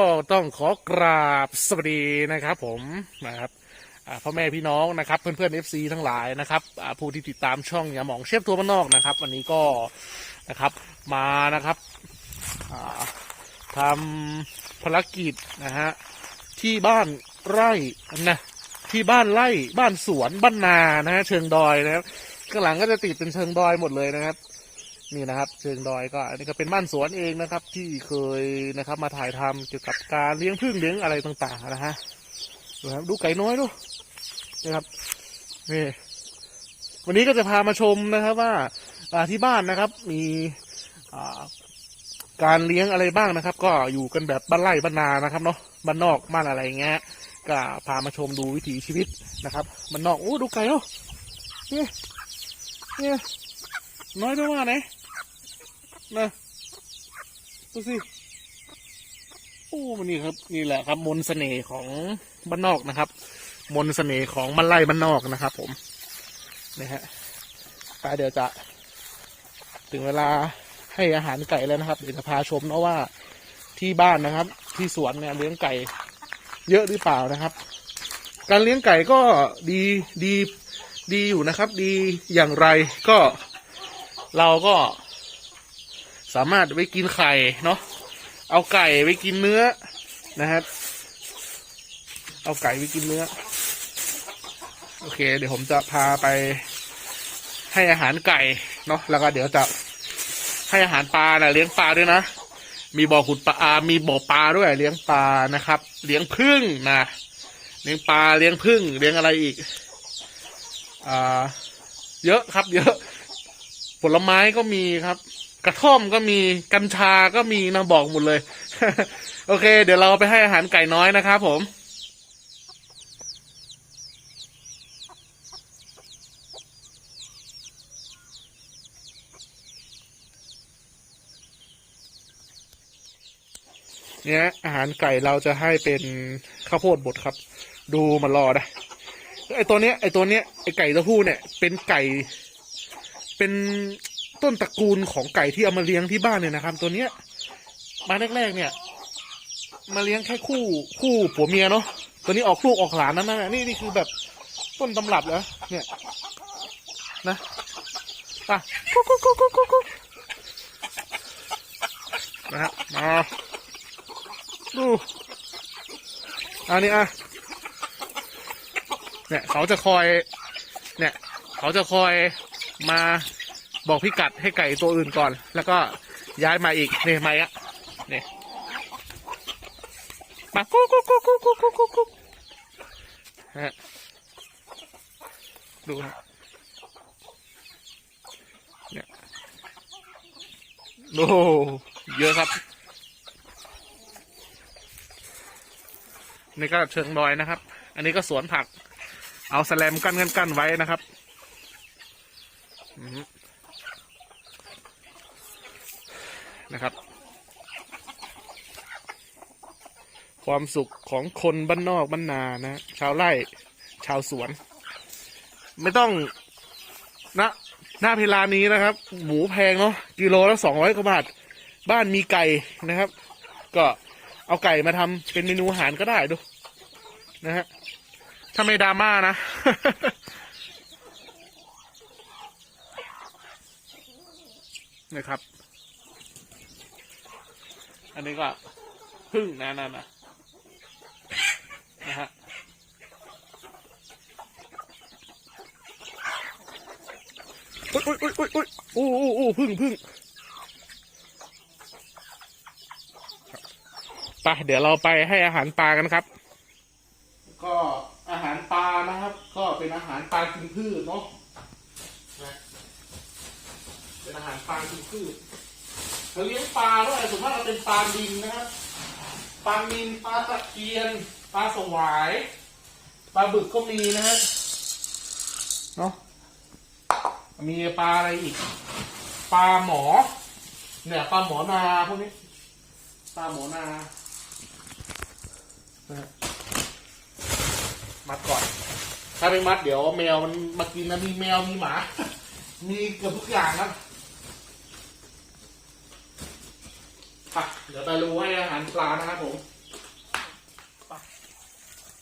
็ต้องขอกราบสวัสดีนะครับผมนะครับพ่อแม่พี่น้องนะครับ เพื่อนเพื่อนเอฟซีทั้งหลายนะครับผู้ที่ติดตามช่องอย่ามองเชฟทัวร์บ้านนอกนะครับ วันนี้ก็นะครับมานะครับทำภารกิจนะฮะที่บ้านไร่นะที่บ้านไร่บ้านสวนบ้านนานะฮะเชิงดอยนะครับข้างหลังก็จะติดเป็นเชิงดอยหมดเลยนะครับ นี่นะครับ เชิงดอยก็อันนี้ก็เป็นบ้านสวนเองนะครับ ที่เคยนะครับมาถ่ายทำเกี่ยวกับการเลี้ยงผึ้งเลี้ยงอะไรต่างๆนะฮะดูครับดูไก่น้อยดูนะครับนี่วันนี้ก็จะพามาชมนะครับว่าที่บ้านนะครับ มีการเลี้ยงอะไรบ้างนะครับ ก็อยู่กันแบบบ้านไร่บ้านนานะครับเนาะบ้านนอกบ้านอะไรเงี้ยก็พามาชมดูวิถีชีวิตนะครับบ้านนอกโอ้ดูไก่เนาะเนี่ยเนี่ย น้อยด้วยว่าไหนนะดูสิโอ้มันนี่ครับ นี่แหละครับ มนเสน่ห์ของบ้านนอกนะครับ มนเสน่ห์ของบ้านไร่บ้านนอกนะครับ ผมนี่ฮะไปเดี๋ยวจะ ถึงเวลาให้อาหารไก่แล้วนะครับเดี๋ยวจะพาชมนะว่าที่บ้านนะครับ ที่สวนเนี่ยเลี้ยงไก่ เยอะหรือเปล่านะครับ การเลี้ยงไก่ก็ดีดีดีอยู่นะครับ ดีอย่างไรก็ เราก็ สามารถไว้กินไข่เนาะเอาไก่ไว้กินเนื้อนะครับ เอาไก่ไว้กินเนื้อ โอเค เดี๋ยวผมจะพาไปให้อาหารไก่เนาะแล้วก็เดี๋ยวจะให้อาหารปลานะเลี้ยงปลาด้วยนะมีบ่อขุดปลา มีบ่อปลาด้วยเลี้ยงปลานะครับ เลี้ยงพึ่งนะเลี้ยงปลาเลี้ยงพึ่งเลี้ยงอะไรอีกอ่าเยอะครับ เยอะ ผลไม้ก็มีครับ กระท่อมก็มีกัญชาก็มีนะบอกหมดเลย โอเค เดี๋ยวเราไปให้อาหารไก่น้อยนะครับผมเนี่ยอาหารไก่เราจะให้เป็นข้าวโพดบดครับ ดูมันรอได้ไอตัวเนี้ยไอตัวเนี้ยไอไก่ตัวผู้เนี่ย เป็นไก่ เป็นต้นตระกูลของไก่ที่เอามาเลี้ยงที่บ้านเนี่ยนะครับ ตัวเนี้ย มาแรกๆเนี่ย มาเลี้ยงแค่คู่คู่ผัวเมียเนาะตัวนี้ออกลูกออกหลานนั่นนะนี่นี่คือแบบต้นตำรับเหรอเนี่ย นะอะกุ๊กกุ๊กกุ๊กกุ๊กกุ๊กกุ๊กนะฮะมาดูอันนี้อะเนี่ย เขาจะคอย เนี่ย เขาจะคอย มาบอกพิกัดให้ไก่ตัวอื่นก่อน แล้วก็ย้ายมาอีกเนี่ยมาอะเนี่ยมากุ๊กกุ๊กกุ๊กกุ๊กกุ๊กกุ๊กกุ๊กกุ๊กฮะดูนะเนี่ยโอ้เยอะครับนี่ก็เชิงดอยนะครับ อันนี้ก็สวนผัก เอาแสแลมกั้นกั้นกั้นไว้นะครับอือฮึนะครับ ความสุขของคนบ้านนอกบ้านนานะชาวไร่ชาวสวน ไม่ต้องนะหน้าเพลานี้นะครับ หมูแพงเนาะกิโลละสองร้อยกว่าบาท บ้านมีไก่นะครับ ก็เอาไก่มาทำเป็นเมนูอาหารก็ได้ดูนะฮะถ้าไม่ดราม่านะ นะครับ อันนี้ก็พึ่งนะนั่นนะ นะฮะอุ้ยอุ้ยอุ้ยอุ้ยอุ้ยโอ้โอ้โอ้พึ่งพึ่งไปเดี๋ยวเราไปให้อาหารปลากันครับ ก็อาหารปลานะครับ ก็เป็นอาหารปลากินพืชเนาะนะเป็นอาหารปลากินพืชเราเลี้ยงปลาด้วยส่วนมากเราเป็นปลาดินนะครับ ปลานินปลาตะเพียน ปลาสวายปลาบึกก็มีนะฮะเนาะมีปลาอะไรอีกปลาหมอ เนี่ยปลาหมอนาพวกนี้ปลาหมอนานะฮะมัดก่อน ถ้าไม่มัดเดี๋ยวแมวมันมากินนะมีแมวมีหมา มีเกือบทุกอย่างครับไปเดี๋ยวไปรู้ให้อาหารปลานะครับผม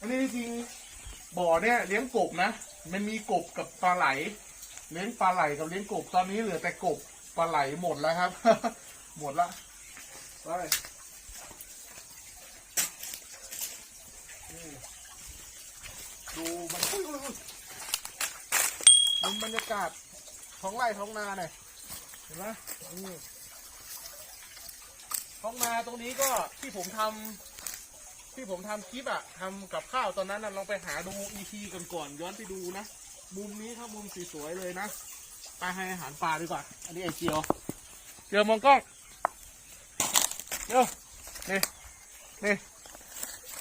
อันนี้จริงๆบ่อเนี่ยเลี้ยงกบนะ มันมีกบกับปลาไหล เลี้ยงปลาไหลกับเลี้ยงกบ ตอนนี้เหลือแต่กบปลาไหลหมดแล้วครับ หมดละไปนี่ดูมันอุ้ยอุ้ยอุ้ยดูบรรยากาศท้องไร่ท้องนาหน่อยเห็นไหมนี่ท้องนาตรงนี้ก็ที่ผมทำ ที่ผมทำคลิปอะทำกับข้าวตอนนั้นนะลองไปหาดูอีพีก่อนๆย้อนไปดูนะ มุมนี้ครับมุมสสวยเลยนะไปให้อาหารปลาดีกว่า อันนี้ไอเจียวเจียวมองกล้องเดี๋ยวนี่นี่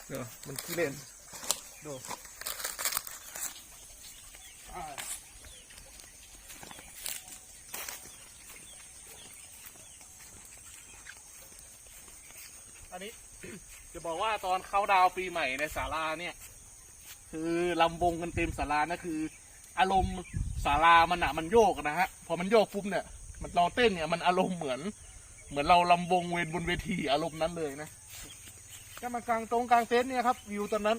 เดี๋ยวมันขี้เล่นดูอ่าอันนี้ จะบอกว่าตอนเขาดาวปีใหม่ในศาลาเนี่ย คือลำวงกันเต็มศาลานะคือ อารมณ์ศาลามันอะมันโยกนะฮะพอมันโยกปุ๊บเนี่ย มันเราเต้นเนี่ยมันอารมณ์เหมือน เหมือนเราลำวงเวนบนเวทีอารมณ์นั้นเลยนะก็มากลางตรงกลางเต็นท์เนี่ยครับวิวตอนนั้น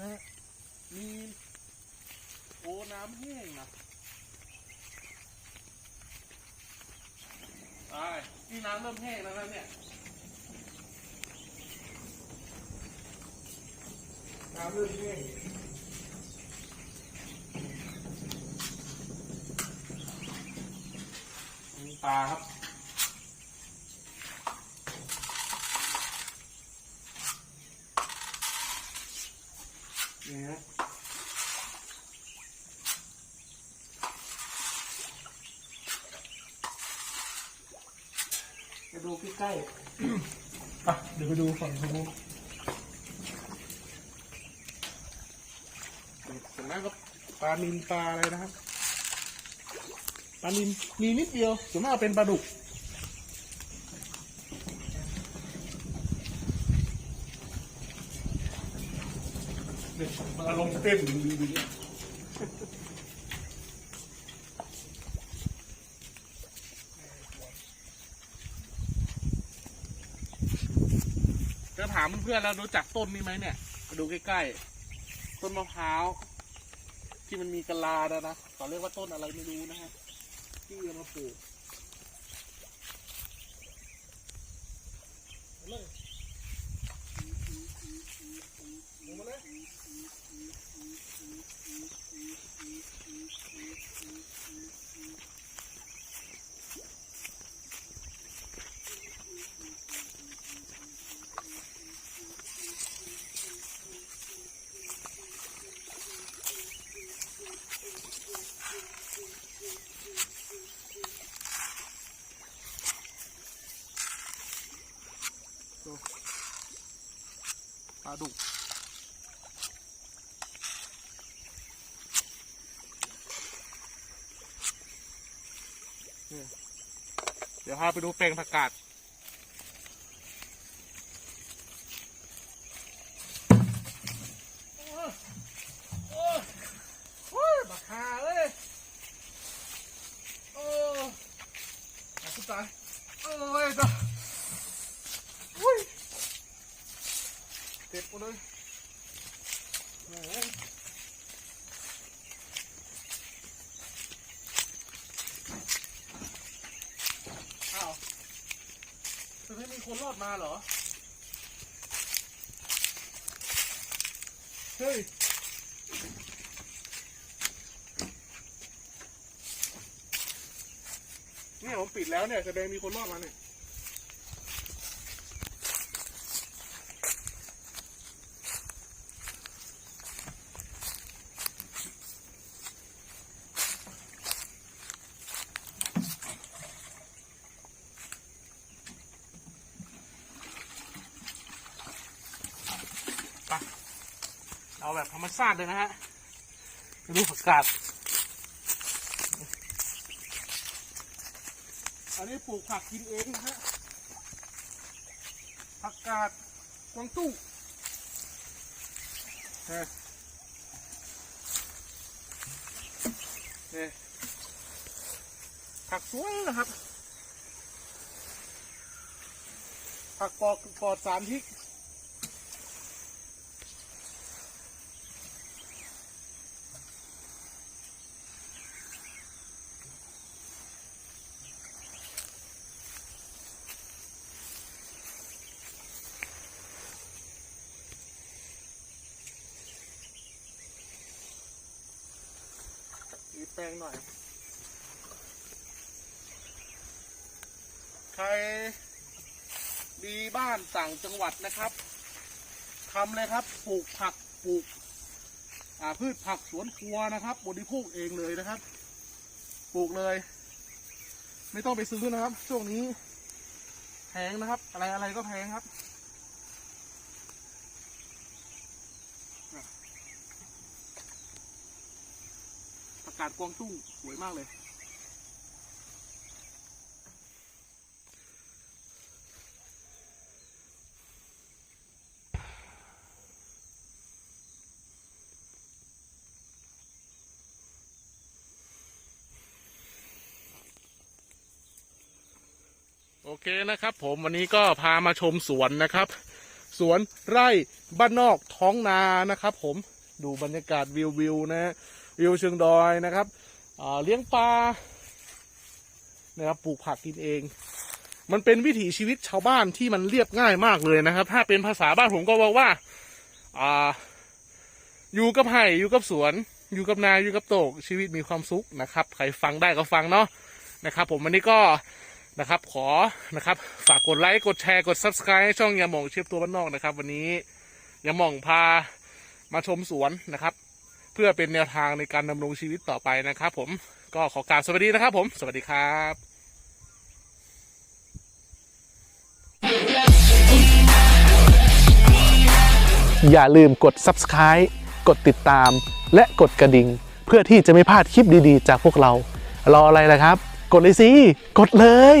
นะฮะมีโอ้น้ำแห้งนะใช่ที่น้ำเริ่มแห้งแล้วนะเนี่ย น้ำเริ่มแห้งปลาครับนี่ฮะไปดูใกล้ๆอะเดี๋ยวไปดูฝั่งทางนู้น ส่วนมากก็ปลานินปลาอะไรนะครับปลานินมีนิดเดียวส่วนมากเป็นปลาดุกเนี่ยมันอารมณ์เต้นดีดีดีจะถามเพื่อนๆแล้วรู้จักต้นนี้ไหมเนี่ยมาดูใกล้ๆ ต้นมะพร้าว ที่มันมีกะลานะนะเขาเรียกว่าต้นอะไรไม่รู้นะฮะที่เอามาปลูกเอาเลยลงมาเลย ปลาดุกเดี๋ยวพาไปดูแปลงผักกาดโอ้ยโอ้โอ้ยบักฮาเอ้ยโอ้ยตายโอ้ยจ้ะอุ้ย เจ็บหมดเลยโอ้โหอ้าวจะไม่มีคนรอดมาเหรอ เฮ้ย เนี่ยผมปิดแล้วเนี่ยแสดงมีคนรอดมาเนี่ย เอาแบบธรรมชาติเลยนะฮะดูผักกาดอันนี้ปลูกผักกินเองนะฮะผักกาดกวางตุ้งเฮ้ยเฮ้ยผักสวยนะครับผักปลอดปอดสารพิษ แปลงหน่อย ใครมีบ้านต่างจังหวัดนะครับทำเลยครับปลูกผักปลูกพืชผักสวนครัวนะครับบริโภคเองเลยนะครับ ปลูกเลย ไม่ต้องไปซื้อนะครับ ช่วงนี้แพงนะครับ อะไรอะไรก็แพงครับ ประ กาศกวางตุ้งสวยมากเลย โอเคนะครับผมวันนี้ก็พามาชมสวนนะครับ สวนไร่บ้านนอกท้องนานะครับผมดูบรรยากาศวิววิวนะฮะ วิวเชิงดอยนะครับเลี้ยงปลานะครับปลูกผักกินเอง มันเป็นวิถีชีวิตชาวบ้านที่มันเรียบง่ายมากเลยนะครับ ถ้าเป็นภาษาบ้านผมก็บอกว่าอ่า อยู่กับไห่อยู่กับสวน อยู่กับนาอยู่กับโตกชีวิตมีความสุขนะครับ ใครฟังได้ก็ฟังเนาะนะครับ ผมวันนี้ก็นะครับ ขอนะครับ ฝากกดไลค์กดแชร์กด subscribe ให้ช่องยาหม่องเชฟตัวบ้านนอกนะครับ วันนี้ยาหม่องพามาชมสวนนะครับ เพื่อเป็นแนวทางในการดำรงชีวิตต่อไปนะครับ ผมก็ขอกราบสวัสดีนะครับ ผม สวัสดีครับอย่าลืมกด subscribe กดติดตาม และกดกระดิ่ง เพื่อที่จะไม่พลาดคลิปดีๆ จากพวกเรา รออะไรล่ะครับ กดเลยสิ กดเลย